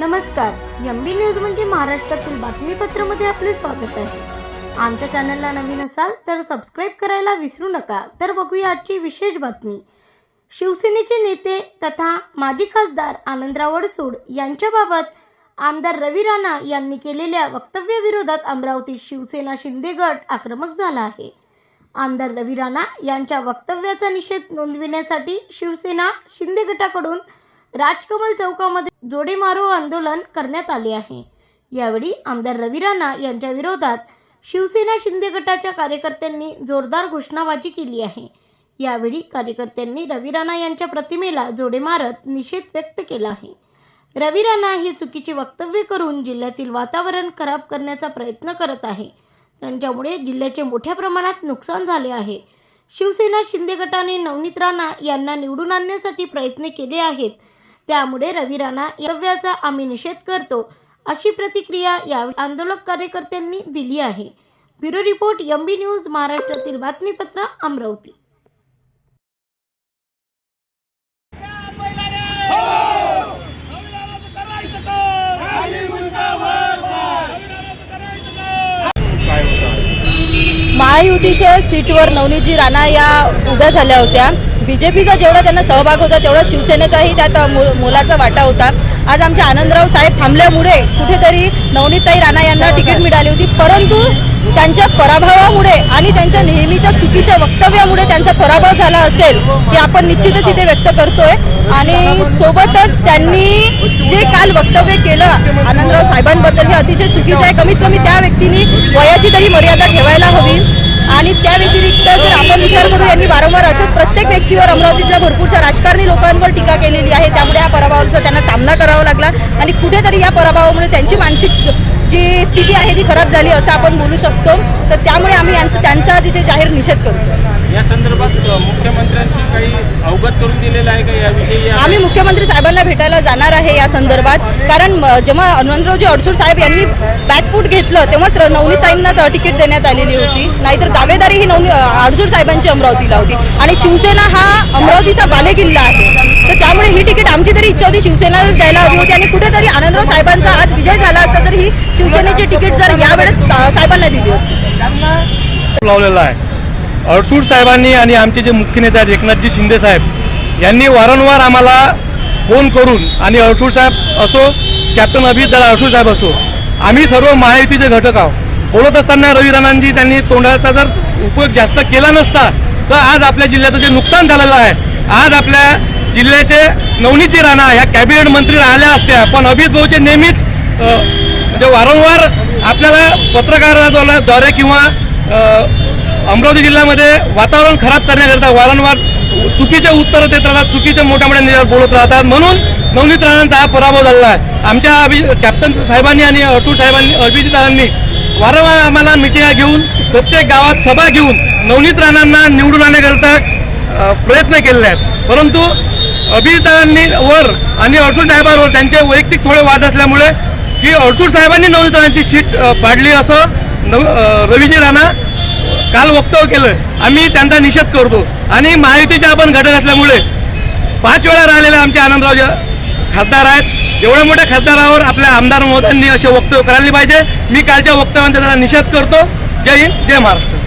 M B news म्हणजे महाराष्ट्रातील बातमीपत्रामध्ये आपले स्वागत आहे. आमच्या चॅनलला नवीन असाल तर सबस्क्राईब करायला विसरू नका. तर बघूया आजची विशेष बातमी. शिवसेनेचे नेते तथा माजी खासदार आनंदराव अडसूड यांच्याबाबत आमदार रवी राणा यांनी केलेल्या वक्तव्याविरोधात अमरावती शिवसेना शिंदे गट आक्रमक झाला आहे. आमदार रवी राणा यांच्या वक्तव्याचा निषेध नोंदविण्यासाठी शिवसेना शिंदे गटाकडून राजकमल चौकामध्ये जोडे मारो आंदोलन करण्यात आले आहे. यावेळी आमदार रवी राणा यांच्या विरोधात शिवसेना शिंदे गटाच्या कार्यकर्त्यांनी जोरदार घोषणाबाजी केली आहे. यावेळी कार्यकर्त्यांनी रवी राणा यांच्या प्रतिमेला जोडे मारत निषेध व्यक्त केला आहे. रवी राणा हे चुकीचे वक्तव्य करून जिल्ह्यातील वातावरण खराब करण्याचा प्रयत्न करत आहे. त्यांच्यामुळे जिल्ह्याचे मोठ्या प्रमाणात नुकसान झाले आहे. शिवसेना शिंदे गटाने नवनीत राणा यांना निवडून आणण्यासाठी प्रयत्न केले आहेत. त्यामुळे रवी राणा यव्याचा आम्ही निषेध करतो अशी प्रतिक्रिया या आंदोलक कार्यकर्त्यांनी दिली आहे. Bureau report M B news महाराष्ट्रातील बातमीपत्र अमरावती. महायुतीच्या सीटवर नवनीजी राणा या उभ्या झाल्या होत्या. बीजेपीचा जेवढा त्यांना सहभाग होता तेवढा शिवसेनेचाही त्यात मोलाचा वाटा होता. आज आमचे आनंदराव साहेब थांबल्यामुळे कुठेतरी नवनीताई राणा यांना तिकीट मिळाली होती. परंतु त्यांच्या पराभवामुळे आणि त्यांच्या नेहमीच्या चुकीच्या वक्तव्यामुळे त्यांचा पराभव झाला असेल हे आपण निश्चितच इथे व्यक्त करतोय. आणि सोबतच त्यांनी जे काल वक्तव्य केलं आनंदराव साहेबांबद्दल हे अतिशय चुकीचं आहे. कमीत कमी त्या व्यक्तींनी वयाची तरी मर्यादा ठेवायला हवी. आणि त्या व्यतिरिक्त जर आपण विचार करू यांनी वारंवार असंच प्रत्येक व्यक्तीवर अमरावतीतल्या भरपूरशा राजकारणी लोकांवर टीका केलेली आहे. त्यामुळे या पराभवाचा त्यांना सामना करावा लागला. आणि कुठेतरी या पराभवामुळे त्यांची मानसिक जी स्थिती आहे ती खराब झाली असं आपण बोलू शकतो. तर त्यामुळे आम्ही यांचं त्यांचा जिथे जाहीर निषेध करू या संदर्भात मुख्यमंत्र्यांशी काही अवगत करून दिलेलं आहे का याविषयी? या- आम्ही मुख्यमंत्री साहेबांना भेटायला जाणार आहे या संदर्भात. कारण जेव्हा आनंदरावजी अडसूळ साहेब यांनी बॅकफूट घेतलं तेव्हाच नवनीताईंना त- तिकीट देण्यात आलेली होती. नाहीतर दावेदारी ही नवनी अ, अडसूळ साहेबांची अमरावतीला होती. आणि शिवसेना हा अमरावतीचा बालेकिल्ला आहे. तर त्यामुळे ही तिकीट आमची तरी इच्छा होती शिवसेनाला द्यायला हवी होती. आणि कुठेतरी आनंदराव साहेबांचा आज विजय झाला असता तर ही शिवसेनेची तिकीट जर यावेळेस साहेबांना दिली असती. लावलेला आहे. अडसूड साहेबांनी आणि आमचे जे मुख्य नेते आहेत एकनाथजी शिंदे साहेब यांनी वारंवार आम्हाला फोन करून आणि अडसूळ साहेब असो कॅप्टन अभिजित दादा अडसूळ साहेब असो आम्ही सर्व महायुतीचे घटक आहोत. बोलत असताना रवी राणांजी त्यांनी तोंडाचा जर उपयोग जास्त केला नसता तर आज आपल्या जिल्ह्याचं जे नुकसान झालेलं आहे आज आपल्या जिल्ह्याचे नवनीतजी राणा ह्या कॅबिनेट मंत्री राहिल्या असत्या पण अभिजित भाऊचे नेहमीच म्हणजे वारंवार आपल्याला पत्रकाराद्वारे किंवा अमरावती जिल्ह्यामध्ये वातावरण खराब करण्याकरता वारंवार चुकीचे उत्तर देत राहतात चुकीचे मोठ्या मोठ्या नेत्यावर बोलत राहतात. म्हणून नवनीत राणांचा हा पराभव झालेला आहे. आमच्या अभि कॅप्टन साहेबांनी आणि अटूळ साहेबांनी अभिजितांनी वारंवार आम्हाला मिटिंगा घेऊन प्रत्येक गावात सभा घेऊन नवनीत राणांना निवडून आणण्याकरता प्रयत्न केलेले आहेत. परंतु अभिजितांनी वर आणि अडसूळ साहेबांवर त्यांचे वैयक्तिक थोडे वाद असल्यामुळे की अडसूळ साहेबांनी नवनीत राणांची सीट पाडली असं नव रविजी रवीजी राणा काल वक्तव्य केलं. आम्ही त्यांचा निषेध करतो. आणि महायुतीच्या आपण घटक असल्यामुळे पाच वेळा राहिलेले आमचे आनंदराव खासदार आहेत. एवढ्या मोठ्या खासदारावर आपल्या आमदार महोदयांनी असे वक्तव्य करायला पाहिजे. मी कालच्या वक्तव्यांचा त्याचा निषेध करतो. जय हिंद जय महाराष्ट्र.